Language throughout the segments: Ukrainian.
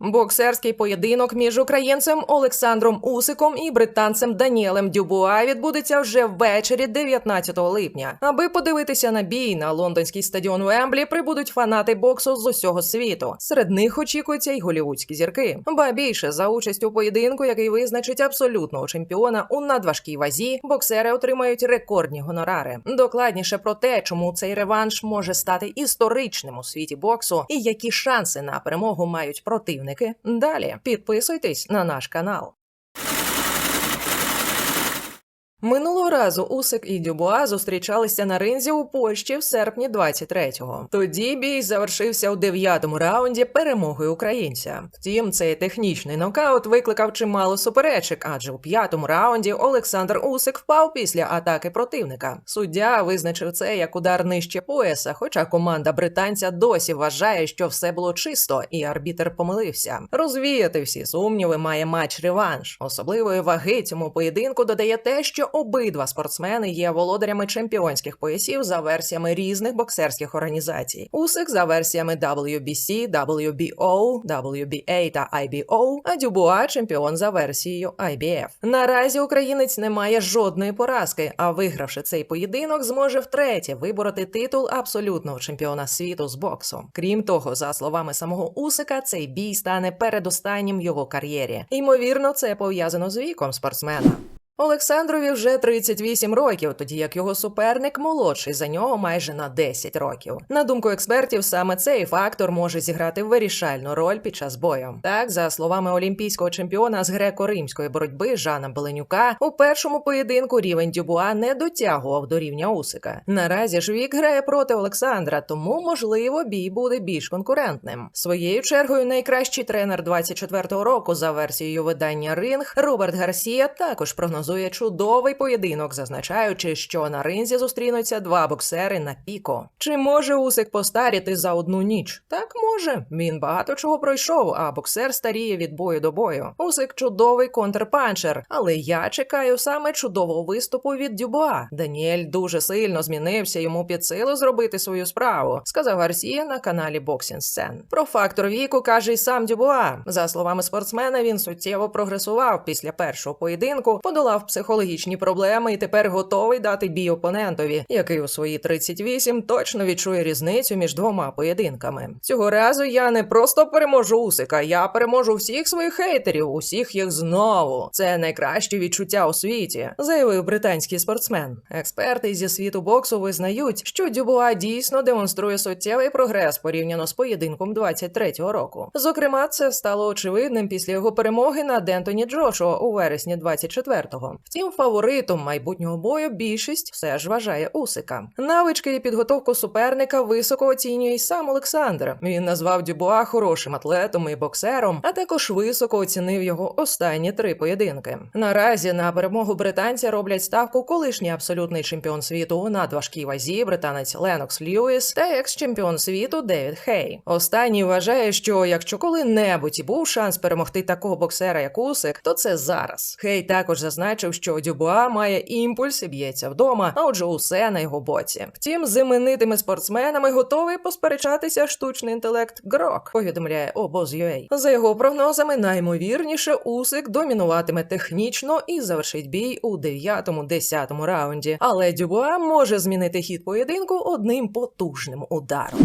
Боксерський поєдинок між українцем Олександром Усиком і британцем Даніелем Дюбуа відбудеться вже ввечері 19 липня. Аби подивитися на бій на лондонський стадіон Вемблі, прибудуть фанати боксу з усього світу. Серед них очікуються й голівудські зірки. Ба більше за участь у поєдинку, який визначить абсолютного чемпіона у надважкій вазі, боксери отримають рекордні гонорари. Докладніше про те, чому цей реванш може стати історичним у світі боксу, і які шанси на перемогу мають противники. Далі підписуйтесь на наш канал. Минулого разу Усик і Дюбуа зустрічалися на ринзі у Польщі в серпні 23-го. Тоді бій завершився у дев'ятому раунді перемогою українця. Втім, цей технічний нокаут викликав чимало суперечок, адже у п'ятому раунді Олександр Усик впав після атаки противника. Суддя визначив це як удар нижче пояса, хоча команда британця досі вважає, що все було чисто, і арбітер помилився. Розвіяти всі сумніви має матч реванш. Особливої ваги цьому поєдинку додає те, що обидва спортсмени є володарями чемпіонських поясів за версіями різних боксерських організацій. Усик за версіями WBC, WBO, WBA та IBO, а Дюбуа чемпіон за версією IBF. Наразі українець не має жодної поразки, а вигравши цей поєдинок, зможе втретє вибороти титул абсолютного чемпіона світу з боксу. Крім того, за словами самого Усика, цей бій стане передостаннім його кар'єрі. Ймовірно, це пов'язано з віком спортсмена. Олександрові вже 38 років, тоді як його суперник молодший за нього майже на 10 років. На думку експертів, саме цей фактор може зіграти вирішальну роль під час бою. Так, за словами олімпійського чемпіона з греко-римської боротьби Жана Беленюка, у першому поєдинку рівень Дюбуа не дотягував до рівня Усика. Наразі ж вік грає проти Олександра, тому можливо бій буде більш конкурентним. Своєю чергою найкращий тренер 24-го року за версією видання Ринг Роберт Гарсія також прогнозує прогнозує чудовий поєдинок, зазначаючи, що на ринзі зустрінуться два боксери на піко. Чи може Усик постаріти за одну ніч? Так може. Він багато чого пройшов, а боксер старіє від бою до бою. Усик чудовий контрпанчер, але я чекаю саме чудового виступу від Дюбуа. Даніель дуже сильно змінився йому під силу зробити свою справу, сказав Гарсія на каналі Boxing Scene. Про фактор віку каже й сам Дюбуа. За словами спортсмена, він суттєво прогресував після першого поєдинку, подолав психологічні проблеми і тепер готовий дати бій опонентові, який у свої 38 точно відчує різницю між двома поєдинками. Цього разу я не просто переможу Усика, я переможу всіх своїх хейтерів, усіх їх знову. Це найкраще відчуття у світі, заявив британський спортсмен. Експерти зі світу боксу визнають, що Дюбуа дійсно демонструє суттєвий прогрес порівняно з поєдинком 23-го року. Зокрема, це стало очевидним після його перемоги над Ентоні Джошуа у вересні 24-го. Втім, фаворитом майбутнього бою більшість все ж вважає Усика. Навички і підготовку суперника високо оцінює й сам Олександр. Він назвав Дюбуа хорошим атлетом і боксером, а також високо оцінив його останні три поєдинки. Наразі на перемогу британця роблять ставку колишній абсолютний чемпіон світу у надважкій вазі, британець Ленокс Льюіс та екс-чемпіон світу Девід Хей. Останній вважає, що якщо коли-небудь і був шанс перемогти такого боксера, як Усик, то це зараз. Хей також зазначив, що Дюбуа має імпульс і б'ється вдома, а отже, усе на його боці. Втім, з іменитими спортсменами готовий посперечатися штучний інтелект Грок, повідомляє обоз.ua. За його прогнозами, наймовірніше Усик домінуватиме технічно і завершить бій у 9-10 раунді. Але Дюбуа може змінити хід поєдинку одним потужним ударом.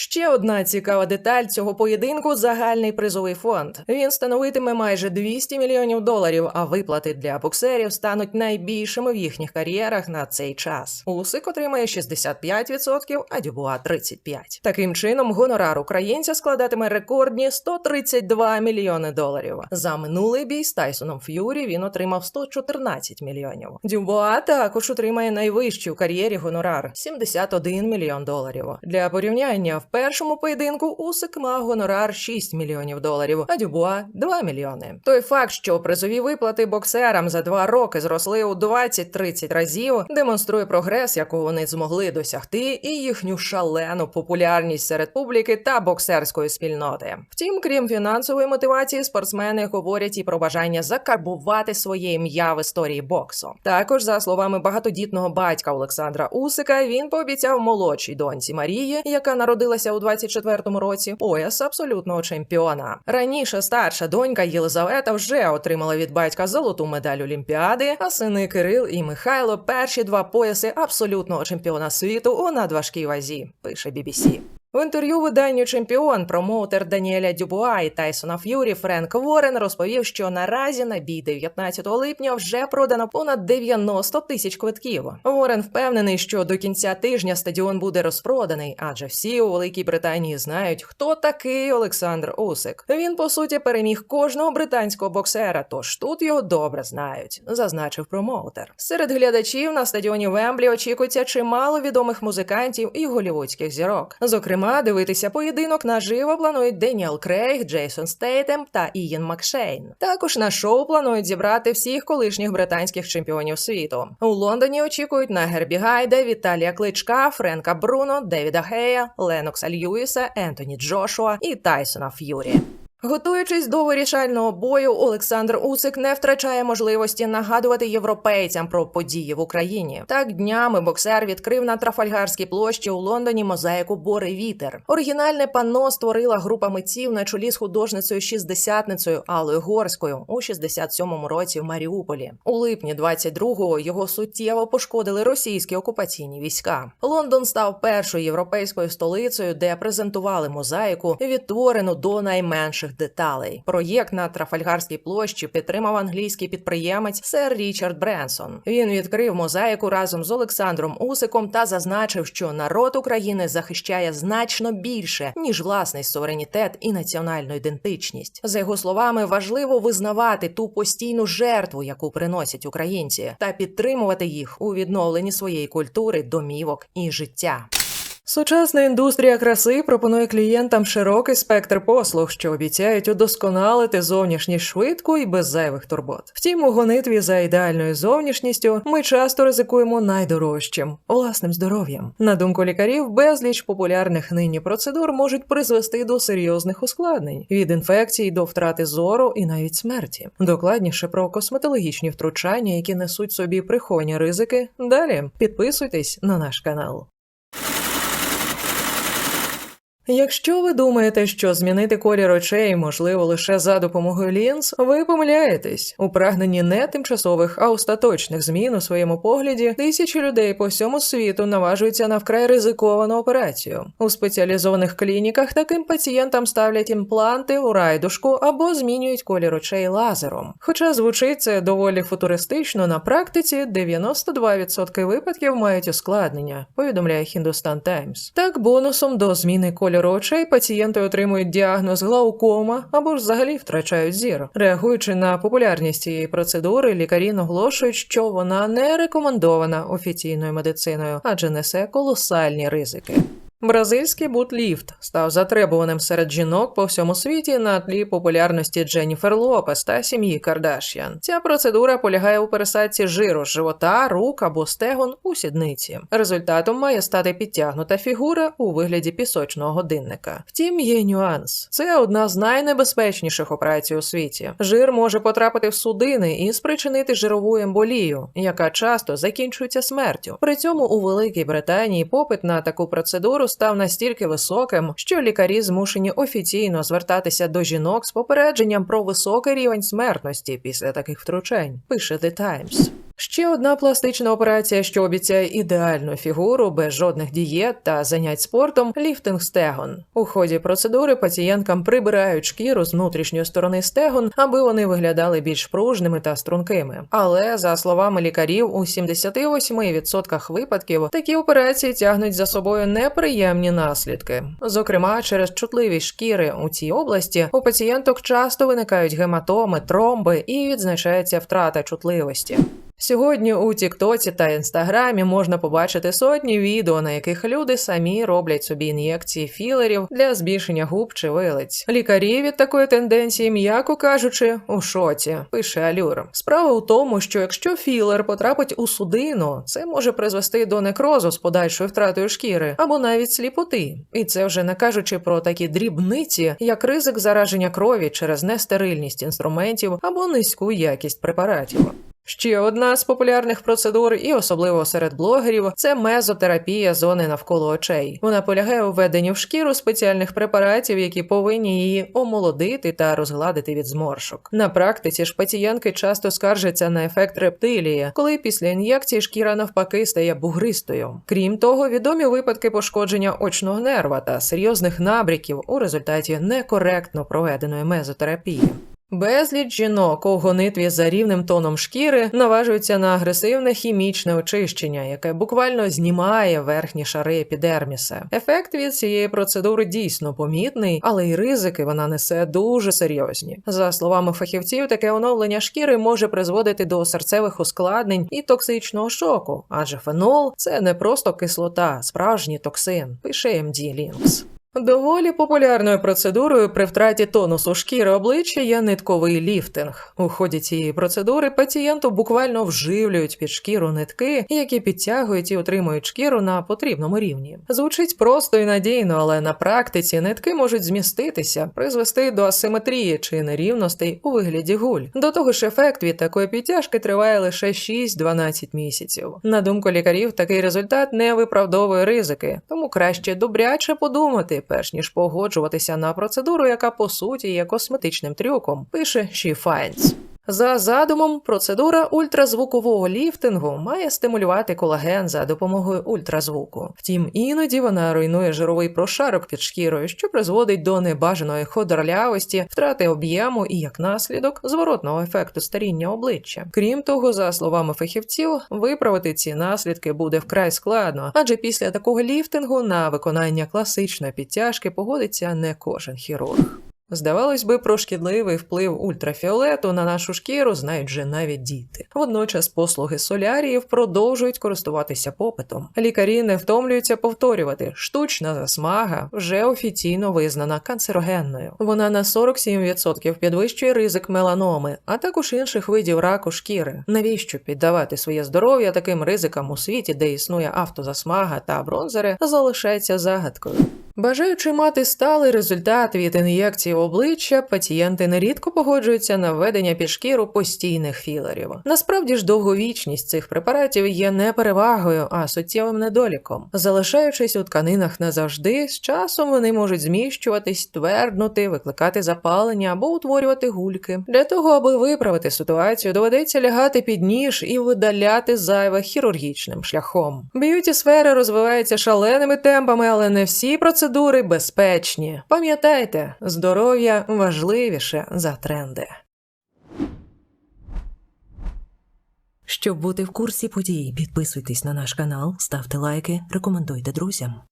Ще одна цікава деталь цього поєдинку загальний призовий фонд. Він становитиме майже 200 мільйонів доларів, а виплати для боксерів стануть найбільшими в їхніх кар'єрах на цей час. Усик отримає 65%, а Дюбуа 35%. Таким чином, гонорар українця складатиме рекордні 132 мільйони доларів. За минулий бій з Тайсоном Ф'юрі він отримав 114 мільйонів. Дюбуа також отримає найвищий у кар'єрі гонорар 71 мільйон доларів. Для порівняння в першому поєдинку Усик мав гонорар 6 мільйонів доларів, а Дюбуа 2 мільйони. Той факт, що призові виплати боксерам за два роки зросли у 20-30 разів, демонструє прогрес, якого вони змогли досягти, і їхню шалену популярність серед публіки та боксерської спільноти. Втім, крім фінансової мотивації, спортсмени говорять і про бажання закарбувати своє ім'я в історії боксу. Також, за словами багатодітного батька Олександра Усика, він пообіцяв молодшій доньці Марії, яка народила народилася у 24-му році, пояс абсолютного чемпіона. Раніше старша донька Єлизавета вже отримала від батька золоту медаль Олімпіади, а сини Кирил і Михайло перші два пояси абсолютного чемпіона світу у надважкій вазі. Пише BBC. В інтерв'ю виданню чемпіон промоутер Даніеля Дюбуа і Тайсона Ф'юрі Френк Ворен розповів, що наразі на бій 19 липня вже продано понад 90 тисяч квитків. Ворен впевнений, що до кінця тижня стадіон буде розпроданий, адже всі у Великій Британії знають, хто такий Олександр Усик. Він по суті переміг кожного британського боксера, тож тут його добре знають, зазначив промоутер. Серед глядачів на стадіоні Вемблі очікується чимало відомих музикантів і голівудських зірок. Зокрема. Зокрема, дивитися поєдинок наживо планують Деніел Крейг, Джейсон Стейтем та Ієн Макшейн. Також на шоу планують зібрати всіх колишніх британських чемпіонів світу. У Лондоні очікують на Гербі Гайда, Віталія Кличка, Френка Бруно, Девіда Гея, Ленокса Льюіса, Ентоні Джошуа і Тайсона Ф'юрі. Готуючись до вирішального бою, Олександр Усик не втрачає можливості нагадувати європейцям про події в Україні. Так днями боксер відкрив на Трафальгарській площі у Лондоні мозаїку Бори Вітер. Оригінальне панно створила група митців на чолі з художницею шістдесятницею Алою Горською у 67-му році в Маріуполі. У липні 22-го його суттєво пошкодили російські окупаційні війська. Лондон став першою європейською столицею, де презентували мозаїку, відтворену до найменших інших деталей. Проєкт на Трафальгарській площі підтримав англійський підприємець сер Річард Бренсон. Він відкрив мозаїку разом з Олександром Усиком та зазначив, що народ України захищає значно більше ніж власний суверенітет і національну ідентичність. За його словами, важливо визнавати ту постійну жертву, яку приносять українці, та підтримувати їх у відновленні своєї культури, домівок і життя. Сучасна індустрія краси пропонує клієнтам широкий спектр послуг, що обіцяють удосконалити зовнішність швидко і без зайвих турбот. Втім, у гонитві за ідеальною зовнішністю ми часто ризикуємо найдорожчим власним здоров'ям. На думку лікарів, безліч популярних нині процедур можуть призвести до серйозних ускладнень від інфекцій до втрати зору і навіть смерті. Докладніше про косметологічні втручання, які несуть собі приховані ризики. Далі підписуйтесь на наш канал. Якщо ви думаєте, що змінити колір очей можливо лише за допомогою лінз, ви помиляєтесь. У прагненні не тимчасових, а остаточних змін у своєму погляді тисячі людей по всьому світу наважуються на вкрай ризиковану операцію. У спеціалізованих клініках таким пацієнтам ставлять імпланти у райдушку або змінюють колір очей лазером. Хоча звучить це доволі футуристично, на практиці 92% випадків мають ускладнення, повідомляє Hindustan Times. Так бонусом до зміни кольору кольору очей пацієнти отримують діагноз глаукома або ж взагалі втрачають зір. Реагуючи на популярність цієї процедури, лікарі наголошують, що вона не рекомендована офіційною медициною, адже несе колосальні ризики. Бразильський бутліфт став затребуваним серед жінок по всьому світі на тлі популярності Дженніфер Лопес та сім'ї Кардаш'ян. Ця процедура полягає у пересадці жиру з живота, рук або стегон у сідниці. Результатом має стати підтягнута фігура у вигляді пісочного годинника. Втім, є нюанс. Це одна з найнебезпечніших операцій у світі. Жир може потрапити в судини і спричинити жирову емболію, яка часто закінчується смертю. При цьому у Великій Британії попит на таку процедуру став настільки високим, що лікарі змушені офіційно звертатися до жінок з попередженням про високий рівень смертності після таких втручань. Пише The Times. Ще одна пластична операція, що обіцяє ідеальну фігуру без жодних дієт та занять спортом ліфтинг стегон. У ході процедури пацієнткам прибирають шкіру з внутрішньої сторони стегон, аби вони виглядали більш пружними та стрункими. Але за словами лікарів, у 78% випадків такі операції тягнуть за собою неприємні наслідки. Зокрема, через чутливість шкіри у цій області у пацієнток часто виникають гематоми, тромби і відзначається втрата чутливості. Сьогодні у Тіктоці та Інстаграмі можна побачити сотні відео, на яких люди самі роблять собі ін'єкції філерів для збільшення губ чи вилиць. Лікарі від такої тенденції, м'яко кажучи, у шоці, пише Алюр. Справа у тому, що якщо філер потрапить у судину, це може призвести до некрозу з подальшою втратою шкіри або навіть сліпоти. І це вже не кажучи про такі дрібниці, як ризик зараження крові через нестерильність інструментів або низьку якість препаратів. Ще одна з популярних процедур, і особливо серед блогерів, це мезотерапія зони навколо очей. Вона полягає у введенні в шкіру спеціальних препаратів, які повинні її омолодити та розгладити від зморшок. На практиці ж пацієнтки часто скаржаться на ефект рептилії, коли після ін'єкції шкіра навпаки стає бугристою. Крім того, відомі випадки пошкодження очного нерва та серйозних набряків у результаті некоректно проведеної мезотерапії. Безліч жінок у гонитві за рівним тоном шкіри наважуються на агресивне хімічне очищення, яке буквально знімає верхні шари епідерміса. Ефект від цієї процедури дійсно помітний, але й ризики вона несе дуже серйозні. За словами фахівців, таке оновлення шкіри може призводити до серцевих ускладнень і токсичного шоку, адже фенол це не просто кислота, справжній токсин. Пише MD Links. Доволі популярною процедурою при втраті тонусу шкіри обличчя є нитковий ліфтинг. У ході цієї процедури пацієнту буквально вживлюють під шкіру нитки, які підтягують і утримують шкіру на потрібному рівні. Звучить просто і надійно, але на практиці нитки можуть зміститися, призвести до асиметрії чи нерівностей у вигляді гуль. До того ж, ефект від такої підтяжки триває лише 6-12 місяців. На думку лікарів, такий результат не виправдовує ризики, тому краще добряче подумати перш ніж погоджуватися на процедуру, яка по суті є косметичним трюком, пише She Finds. За задумом, процедура ультразвукового ліфтингу має стимулювати колаген за допомогою ультразвуку. Втім, іноді вона руйнує жировий прошарок під шкірою, що призводить до небажаної ходорлявості, втрати об'єму і, як наслідок, зворотного ефекту старіння обличчя. Крім того, за словами фахівців, виправити ці наслідки буде вкрай складно, адже після такого ліфтингу на виконання класичної підтяжки погодиться не кожен хірург. Здавалось би, про шкідливий вплив ультрафіолету на нашу шкіру знають вже навіть діти. Водночас послуги соляріїв продовжують користуватися попитом. Лікарі не втомлюються повторювати, штучна засмага вже офіційно визнана канцерогенною. Вона на 47% підвищує ризик меланоми, а також інших видів раку шкіри. Навіщо піддавати своє здоров'я таким ризикам у світі, де існує автозасмага та бронзери, залишається загадкою. Бажаючи мати сталий результат від ін'єкції в обличчя, пацієнти нерідко погоджуються на введення під шкіру постійних філерів. Насправді ж довговічність цих препаратів є не перевагою, а суттєвим недоліком. Залишаючись у тканинах назавжди, з часом вони можуть зміщуватись, тверднути, викликати запалення або утворювати гульки. Для того, аби виправити ситуацію, доведеться лягати під ніж і видаляти зайве хірургічним шляхом. Б'юті сфера розвивається шаленими темпами, але не всі процедури безпечні. Пам'ятайте, здоров'я важливіше за тренди. Щоб бути в курсі подій, підписуйтесь на наш канал, ставте лайки, рекомендуйте друзям.